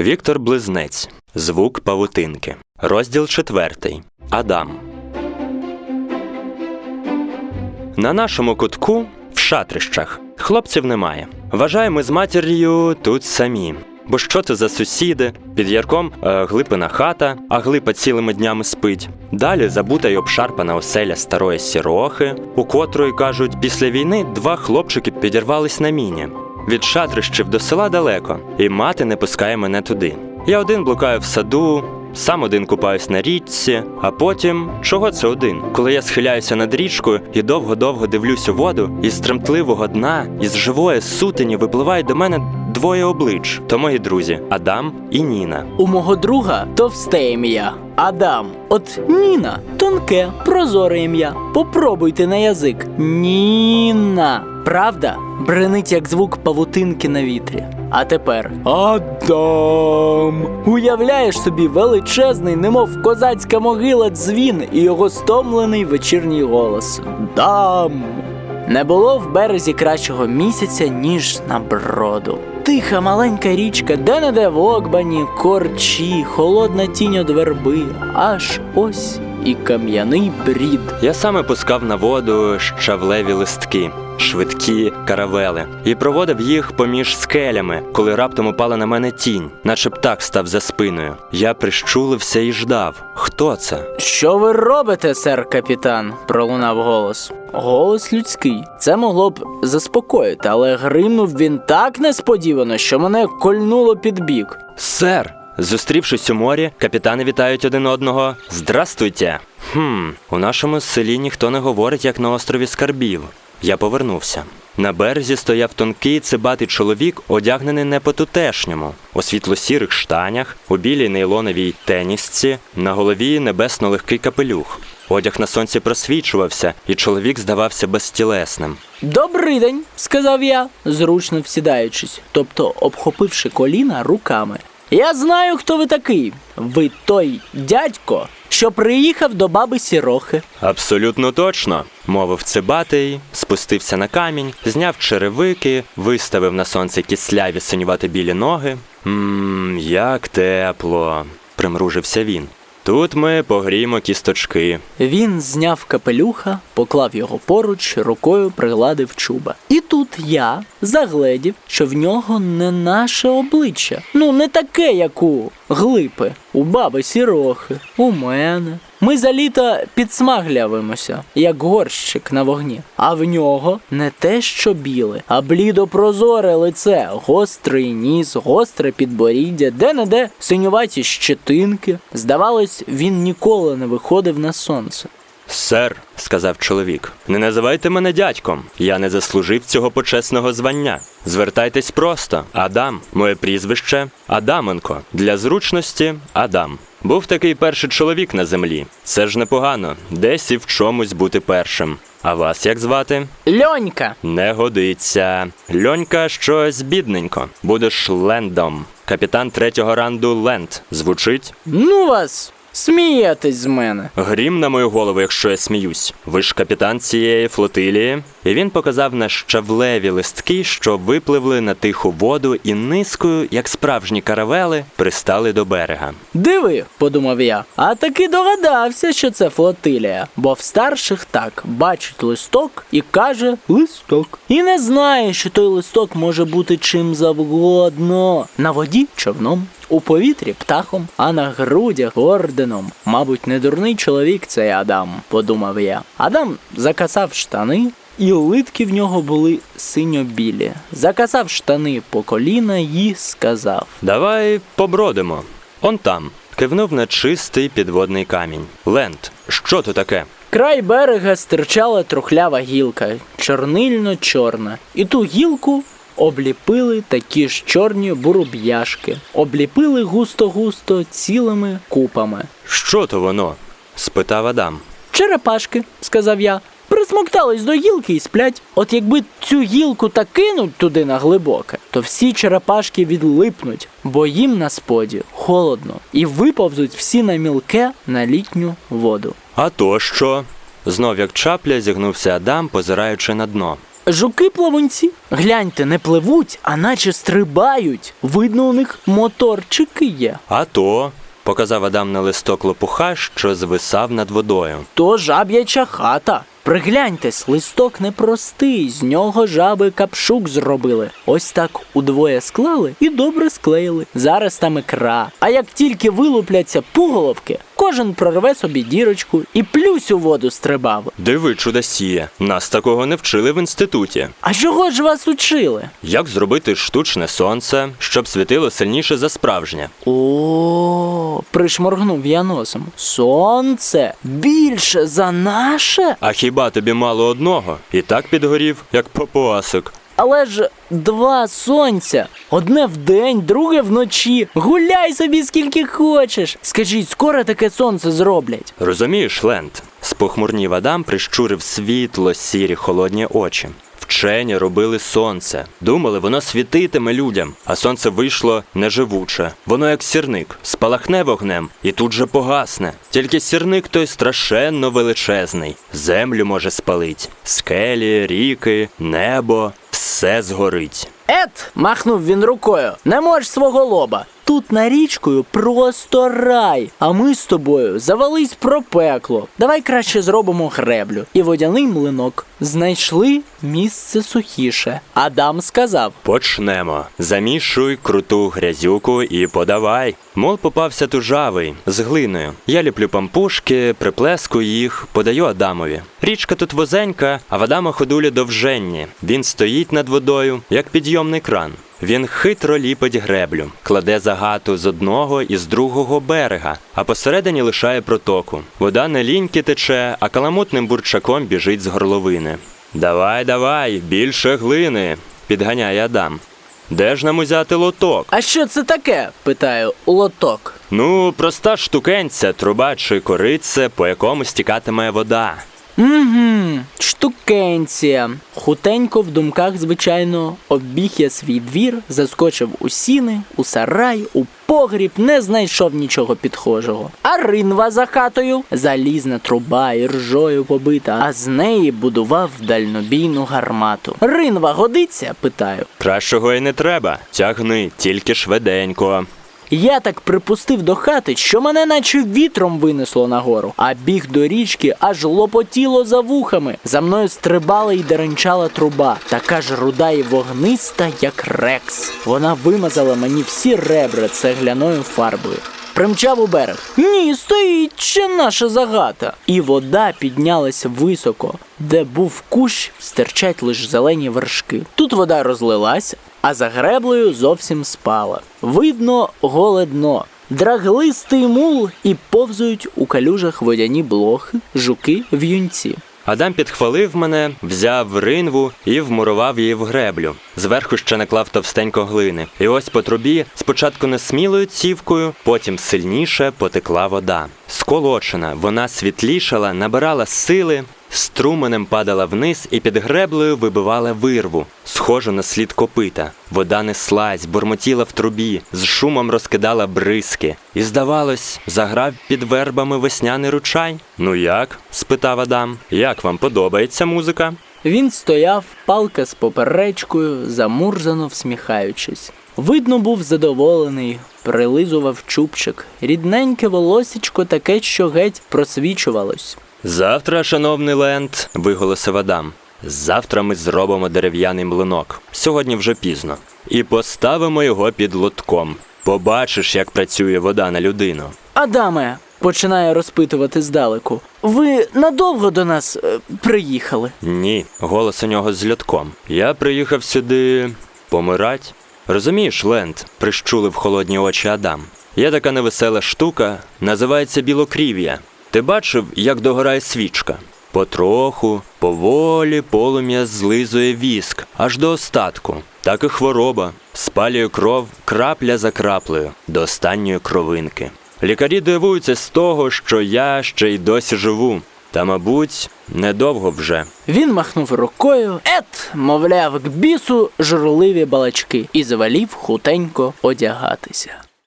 Віктор Близнець. Звук павутинки. Розділ четвертий. Адам. На нашому кутку в шатрищах хлопців немає. Вважаємо з матір'ю тут самі. Бо що це за сусіди? Під ярком е, глипина хата, а глипа цілими днями спить. Далі забута й обшарпана оселя старої сірохи, у котрої, кажуть, після війни два хлопчики підірвались на міні. Від шатрищів до села далеко, і мати не пускає мене туди. Я один блукаю в саду, сам один купаюсь на річці, а потім чого це один? Коли я схиляюся над річкою і довго-довго дивлюсь у воду, із тремтливого дна, із живої сутені випливають до мене двоє облич. То мої друзі Адам і Ніна. У мого друга товсте ім'я Адам. От Ніна тонке, прозоре ім'я. Попробуйте на язик. Ніна. Правда? Бренить як звук павутинки на вітрі. А тепер Адам. Уявляєш собі величезний, немов козацька могила дзвін і його стомлений вечірній голос. Дам. Не було в березі кращого місяця, ніж на броду. Тиха маленька річка, де не де в Окбані, корчі, холодна тінь од верби, аж ось і кам'яний брід. Я саме пускав на воду щавлеві листки, швидкі каравели, і проводив їх поміж скелями, коли раптом упала на мене тінь, наче птах став за спиною. Я прищулився і ждав. Хто це? Що ви робите, сер капітан? пролунав голос. Голос людський. Це могло б заспокоїти, але гримнув він так несподівано, що мене кольнуло під бік. Сер! Зустрівшись у морі, капітани вітають один одного. Здрастуйте! Хм, у нашому селі ніхто не говорить, як на острові Скарбів. Я повернувся. На березі стояв тонкий цибатий чоловік, одягнений не по-тутешньому, у світло-сірих штанях, у білій нейлоновій тенісці, на голові небесно легкий капелюх. Одяг на сонці просвічувався, і чоловік здавався безтілесним. Добрий день, сказав я, зручно всідаючись, тобто обхопивши коліна руками. Я знаю, хто ви такий. Ви той дядько, що приїхав до баби Сірохи. Абсолютно точно, мовив цибатий, спустився на камінь, зняв черевики, виставив на сонце кисляві синювати білі ноги. Ммм, як тепло, примружився він. Тут ми погріємо кісточки. Він зняв капелюха, поклав його поруч, рукою пригладив чуба. І тут я загледів, що в нього не наше обличчя. Ну, не таке, як у глипи, у баби сірохи, у мене. Ми за літо підсмаглявимося, як горщик на вогні. А в нього не те, що біле, а блідо-прозоре лице, гострий ніс, гостре підборіддя, де-не-де синюваті щетинки. Здавалось, він ніколи не виходив на сонце. Сер, сказав чоловік, не називайте мене дядьком. Я не заслужив цього почесного звання. Звертайтесь просто. Адам, моє прізвище Адаменко. Для зручності Адам. Був такий перший чоловік на землі. Це ж непогано, десь і в чомусь бути першим. А вас як звати? Льонька! Не годиться. Льонька щось бідненько. Будеш лендом. Капітан третього ранду Ленд. Звучить? Ну вас! Смієтесь з мене. Грім на мою голову, якщо я сміюсь. Ви ж капітан цієї флотилії. І він показав на щавлеві листки, що випливли на тиху воду і низкою, як справжні каравели, пристали до берега. Диви, подумав я, а таки догадався, що це флотилія, бо в старших так бачить листок і каже листок. І не знає, що той листок може бути чим завгодно. На воді човном, у повітрі птахом, а на грудях орденом. Мабуть, не дурний чоловік цей Адам, подумав я. Адам закасав штани. І литки в нього були синьо-білі. Закасав штани по коліна і сказав: Давай побродимо. Он там. Кивнув на чистий підводний камінь. Ленд, що то таке? Край берега стирчала трухлява гілка, чорнильно-чорна, і ту гілку обліпили такі ж чорні буруб'яшки, обліпили густо-густо цілими купами. Що то воно? спитав Адам. Черепашки, сказав я, присмоктались до гілки і сплять. От якби цю гілку та кинуть туди на глибоке, то всі черепашки відлипнуть, бо їм на споді холодно, і виповзуть всі на мілке на літню воду. А то що? Знов як чапля зігнувся Адам, позираючи на дно. Жуки-плавунці. Гляньте, не пливуть, а наче стрибають. Видно, у них моторчики є. А то, показав Адам на листок лопуха, що звисав над водою. То жаб'яча хата. Пригляньтесь, листок непростий, з нього жаби капшук зробили. Ось так удвоє склали і добре склеїли. Зараз там ікра. А як тільки вилупляться пуголовки, кожен прорве собі дірочку і плюсь у воду стрибав. Диви, чудосіє, нас такого не вчили в інституті. А чого ж вас учили? Як зробити штучне сонце, щоб світило сильніше за справжнє? О, пришморгнув я носом. Сонце більше за наше? А хіба тобі мало одного? І так підгорів, як попуасок. Але ж два сонця. Одне вдень, друге вночі. Гуляй собі скільки хочеш. Скажіть, скоро таке сонце зроблять. Розумієш, Лент? Спохмурнів Адам прищурив світло сірі холодні очі. Вчені робили сонце. Думали, воно світитиме людям, а сонце вийшло неживуче. Воно як сірник, спалахне вогнем і тут же погасне. Тільки сірник той страшенно величезний. Землю може спалить. Скелі, ріки, небо, все згорить. Ет, махнув він рукою. Не мож свого лоба. Тут на річкою просто рай, а ми з тобою завались про пекло. Давай краще зробимо греблю і водяний млинок. Знайшли місце сухіше. Адам сказав: Почнемо. Замішуй круту грязюку і подавай. Мол попався тужавий з глиною. Я ліплю пампушки, приплескую їх, подаю Адамові. Річка тут возенька, а в Адама ходулі довженні. Він стоїть над водою, як підйомний кран. Він хитро ліпить греблю, кладе загату з одного і з другого берега, а посередині лишає протоку. Вода не ліньки тече, а каламутним бурчаком біжить з горловини. Давай, давай, більше глини, підганяє Адам. Де ж нам узяти лоток? А що це таке? питаю, лоток. Ну, проста штукенця, труба чи корице, по якому стікатиме вода. Угу, штукенція. Хутенько в думках, звичайно, обіг я свій двір, заскочив у сіни, у сарай, у погріб, не знайшов нічого підхожого. А ринва за хатою, залізна труба і ржою побита, а з неї будував дальнобійну гармату. Ринва годиться? питаю. Кращого й не треба. Тягни, тільки швиденько. Я так припустив до хати, що мене наче вітром винесло нагору, а біг до річки аж лопотіло за вухами. За мною стрибала й деренчала труба, така ж руда і вогниста, як рекс. Вона вимазала мені всі ребра цегляною фарбою. Примчав у берег. Ні, стоїть ще наша загата. І вода піднялася високо, де був кущ, стирчать лише зелені вершки. Тут вода розлилась, а за греблею зовсім спала. Видно голе дно. Драглистий мул і повзують у калюжах водяні блохи, жуки, в'юнці. Адам підхвалив мене, взяв ринву і вмурував її в греблю. Зверху ще наклав товстенько глини. І ось по трубі спочатку несмілою цівкою, потім сильніше потекла вода. Сколочена, вона світлішала, набирала сили, струменем падала вниз і під греблею вибивала вирву, схожу на слід копита. Вода неслась, бурмотіла в трубі, з шумом розкидала бризки. І, здавалось, заграв під вербами весняний ручай. Ну як? спитав Адам. Як вам подобається музика? Він стояв, палка з поперечкою, замурзано всміхаючись. Видно, був задоволений, прилизував чубчик. Рідненьке волосічко таке, що геть просвічувалось. Завтра, шановний Ленд, виголосив Адам. Завтра ми зробимо дерев'яний млинок. Сьогодні вже пізно. І поставимо його під лотком. Побачиш, як працює вода на людину. Адаме, починає розпитувати здалеку. Ви надовго до нас е, приїхали? Ні, голос у нього з льотком. Я приїхав сюди помирать. Розумієш, Ленд, прищулив холодні очі Адам. Є така невесела штука, називається білокрів'я. Ти бачив, як догорає свічка? Потроху, поволі полум'я злизує віск, аж до остатку. Так і хвороба. Спалює кров крапля за краплею, до останньої кровинки. Лікарі дивуються з того, що я ще й досі живу. Та, мабуть, недовго вже. Він махнув рукою, ет, мовляв, к бісу журливі балачки, і завалів хутенько одягатися.